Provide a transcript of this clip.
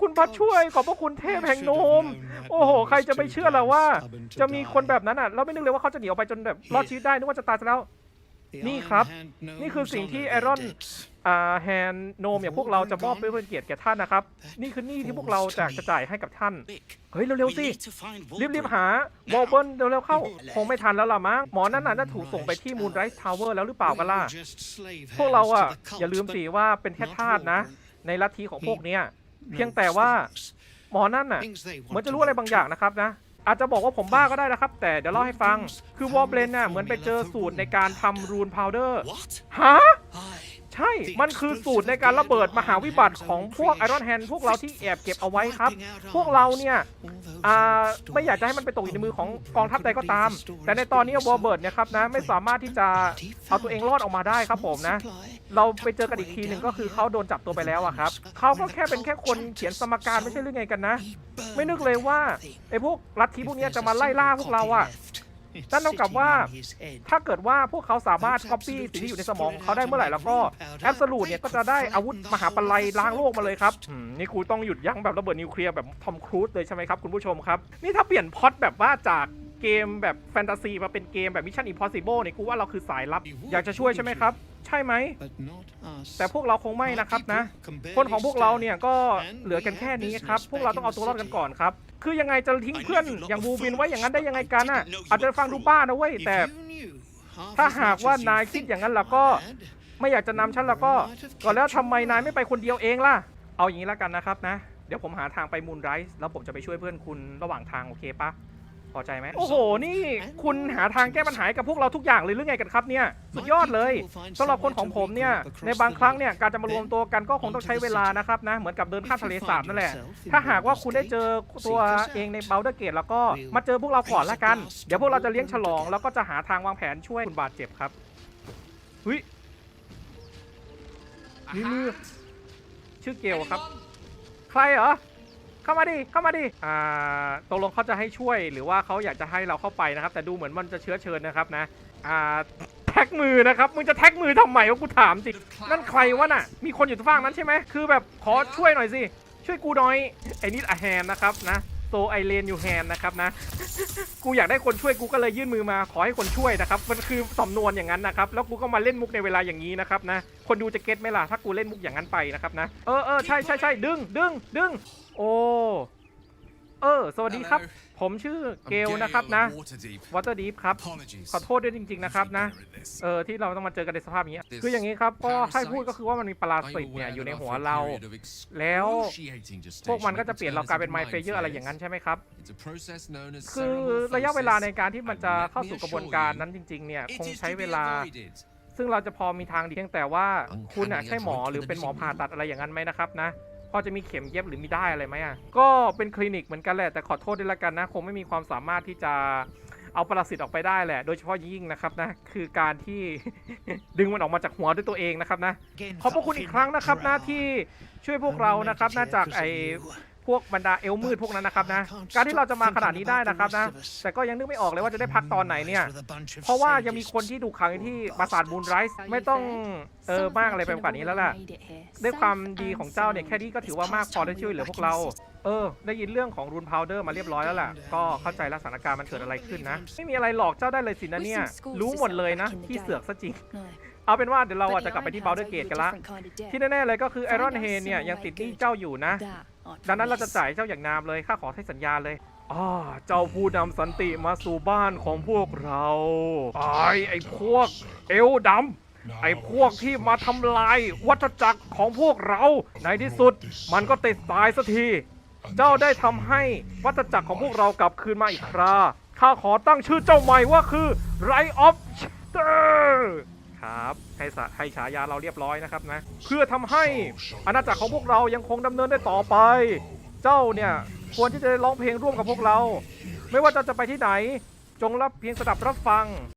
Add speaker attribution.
Speaker 1: คุณพระช่วยขอบพระคุณเทพแห่งโนม โอ้โห ใครจะไปเชื่อล่ะว่า จะมีคนแบบนั้นอะ เราไม่นึกเลยว่าเขาจะหนีออกไปจนแบบรอดชีวิตได้นึกว่าจะตายซะแล้ว นี่ครับ นี่คือสิ่งที่ไอรอนอ่าแฮนโนมอย่างพวกเราจะมอบเป็นเกียรติแก่ท่านนะครับ นี่คือหนี่ที่พวกเราจะจะจ่ายให้กับท่าน เฮ้ย เร็วๆสิ รีบๆหาวอลเบิร์นเร็วๆเข้า คงไม่ทันแล้วล่ะมั้ง หมอนั่นน่ะน่าถูกส่งไปที่มูนไรส์ทาวเวอร์แล้วหรือเปล่ากันล่ะ พวกเราอะอย่าลืมสิว่าเป็นแค่ทาสนะ ในลัทธิของพวกเนี้ย เพียงแต่ว่าหมอนั่นน่ะเหมือนจะรู้อะไรบางอย่างนะครับนะ อาจจะบอกว่าผมบ้าก็ได้นะครับ แต่เดี๋ยวเล่าให้ฟัง คือวอลเบรนน่ะเหมือนไปเจอสูตรในการทำรูนพาวเดอร์ฮะใช่ มันคือสูตรในการระเบิดมหาวิบัติของพวกไอรอนแฮนพวกเราที่แอบเก็บเอาไว้ครับ พวกเราเนี่ยไม่อยากจะให้มันไปตกอยู่ในมือของกองทัพใดก็ตาม แต่ในตอนนี้วอลเบิร์ตเนี่ยครับนะไม่สามารถที่จะเอาตัวเองรอดออกมาได้ครับผมนะ เราไปเจอกันอีกทีหนึ่งก็คือเขาโดนจับตัวไปแล้วอะครับเขาก็แค่เป็นแค่คนเขียนสมการไม่ใช่หรือไงกันนะ ไม่นึกเลยว่าไอ้พวกลัทธิพวกนี้จะมาไล่ล่าพวกเราอะนั่นเท่ากับว่าถ้าเกิดว่าพวกเขาสามารถ copy สิ่งที่อยู่ในสมองเขาได้เมื่อไหร่แล้วก็แอบสูตเนี่ยก็จะได้อาวุธมหาปลัยล้างโลกมาเลยครับนี่ครูต้องหยุดยั้งแบบระเบิดนิวเคลียร์แบบทอมครูซเลยใช่ไหมครับคุณผู้ชมครับ นี่ถ้าเปลี่ยนพ็อตแบบว่าจากเกมแบบแฟนตาซีมาเป็นเกมแบบมิชชั่นอิมพอสิเบิลเนี่ยกูว่าเราคือสายลับอยากจะช่วยใช่ไหมครับ ใช่ไหม แต่พวกเราคงไม่นะครับนะ คนของพวกเราเนี่ยก็เหลือกันแค่นี้ครับ พวกเราต้องเอาตัวรอดกันก่อนครับ คือยังไงจะทิ้งเพื่อนอย่างบูบินไว้อย่างนั้นได้ยังไงกันอะ อาจจะฟังดูบ้านะเว้ย แต่ ถ้าหากว่านายคิดอย่างนั้นแล้วก็ ไม่อยากจะนำฉันแล้วก็ก่อนแล้วทำไมนายไม่ไปคนเดียวเองล่ะ เอาอย่างนี้แล้วกันนะครับนะ เดี๋ยวผมหาทางไปมูนไรส์แล้วผมจะไปช่วยเพื่อนคุณระหว่างทางโอเคปะ พอใจไหมโอ้โห นี่คุณหาทางแก้ปัญหาให้กับพวกเราทุกอย่างเลยหรือไงกันครับเนี่ยสุดยอดเลยสำหรับคนของผมเนี่ยในบางครั้งเนี่ยการจะมารวมตัวกันก็คงต้องใช้เวลานะครับนะเหมือนกับเดินข้ามทะเลสาบนั่นแหละ ถ้าหากว่าคุณได้เจอตัวเองในเบลเดอร์เกตแล้วก็มาเจอพวกเราก่อนละกัน เดี๋ยวพวกเราจะเลี้ยงฉลอง แล้วก็จะหาทางวางแผนช่วยคุณบาดเจ็บครับเฮ้ยนี่นี่ชื่อเกลครับ ใครเหรอ เข้ามาดิเข้ามาดิอ่าตกลงเขาจะให้ช่วย หรือว่าเขาอยากจะให้เราเข้าไปนะครับ แต่ดูเหมือนมันจะเชื้อเชิญนะครับนะอ่าแท็กมือนะครับมึงจะแท็กมือทำไมวะกูถามจริงนั่นใครวะน่ะ มีคนอยู่ฝั่งนั้นใช่ไหมคือแบบขอช่วยหน่อยสิช่วยกูหน่อยไอ้นิดอะแฮมนะครับนะ โซไอเลนอยู่แฮนนะครับนะ กูอยากได้คนช่วยกูก็เลยยื่นมือมาขอให้คนช่วยนะครับ มันคือสำนวนอย่างนั้นนะครับ แล้วกูก็มาเล่นมุกในเวลาอย่างนี้นะครับนะ คนดูจะเก็ตไหมล่ะถ้ากูเล่นมุกอย่างนั้นไปนะครับนะ เออเออใช่ใช่ใช่ดึงดึงดึงโอ้ เออ สวัสดีครับ ผมชื่อเกลนะครับนะวอเตอร์ดีฟครับ ขอโทษด้วยจริง ๆ นะครับนะ เออที่เราต้องมาเจอกันในสภาพอย่างนี้ คืออย่างนี้ครับ ก็ให้พูดก็คือว่ามันมีปรสิตเนี่ยอยู่ในหัวเรา แล้วพวกมันก็จะเปลี่ยนเรากลายเป็นไมเฟเยอร์อะไรอย่างนั้นใช่ไหมครับ คือระยะเวลาในการที่มันจะเข้าสู่กระบวนการนั้นจริง ๆ เนี่ยคงใช้เวลาซึ่งเราจะพอมีทางดีเพียงแต่ว่าคุณอะใช่หมอหรือเป็นหมอผ่าตัดอะไรอย่างนั้นไหมนะครับนะพ อจะมีเข็มเย็บหรือมีได้อะไรไหมอะก็เป็นคลินิกเหมือนกันแหละแต่ขอโทษด้วยละกันนะ คงไม่มีความสามารถที่จะเอาปรสิตออกไปได้แหละ โดยเฉพาะยิ่งนะครับนะ คือการที่ ดึงมันออกมาจากหัวด้วยตัวเองนะครับนะ ขอบพระคุณอีกครั้งนะครับนะที่ช่วยพวกเรานะครับนะจากไอ พวกบรรดาเอลมืดพวกนั้นนะครับนะ การที่เราจะมาขนาดนี้ได้นะครับนะ แต่ก็ยังนึกไม่ออกเลยว่าจะได้พักตอนไหนเนี่ย เพราะว่ายังมีคนที่ถูกขังอยู่ที่ปราสาทมูนไรส์ไม่ต้องเออมากอะไรไปกว่านี้แล้วล่ะ ด้วยความดีของเจ้าเนี่ยแค่นี้ก็ถือว่ามากพอได้ช่วยเหลือพวกเรา เออ ได้ยินเรื่องของรูนพาวเดอร์มาเรียบร้อยแล้วล่ะ ก็เข้าใจแล้วสถานการณ์มันเกิดอะไรขึ้นนะ ไม่มีอะไรหลอกเจ้าได้เลยสินะเนี่ย รู้หมดเลยนะที่เสือกซะจริง เอาเป็นว่าเดี๋ยวเราอาจจะกลับไปที่บ a ลเดอร์เกตกันละ ที่แน่ๆเลยก็คือไอรอนเฮนเนี่ยยังติดหนี้เจ้าอยู่นะ ดังนั้นเราจะจ่ายเจ้าอย่างนามเลยข้าขอให้สัญญาเลยอ่าเจ้าผู้นำสันติมาสู่บ้านของพวกเราไอ้ไอ้พวกเอวดำไอ้พวกที่มาทำลายวัฏจักรของพวกเราในที่สุด มันก็ติดตายสักที เจ้าได้ทำให้วัฏจักรของพวกเรากลับคืนมาอีกครา ข้าขอตั้งชื่อเจ้าใหม่ว่าคือไรออฟเตอร์ ครับให้สะให้ฉายาเราเรียบร้อยนะครับนะเพื่อทำให้อาณาจักรของพวกเรายังคงดำเนินได้ต่อไป เจ้าเนี่ยควรที่จะได้ร้องเพลงร่วมกับพวกเรา ไม่ว่าเจ้าจะไปที่ไหน จงรับเพียงสดับรับฟัง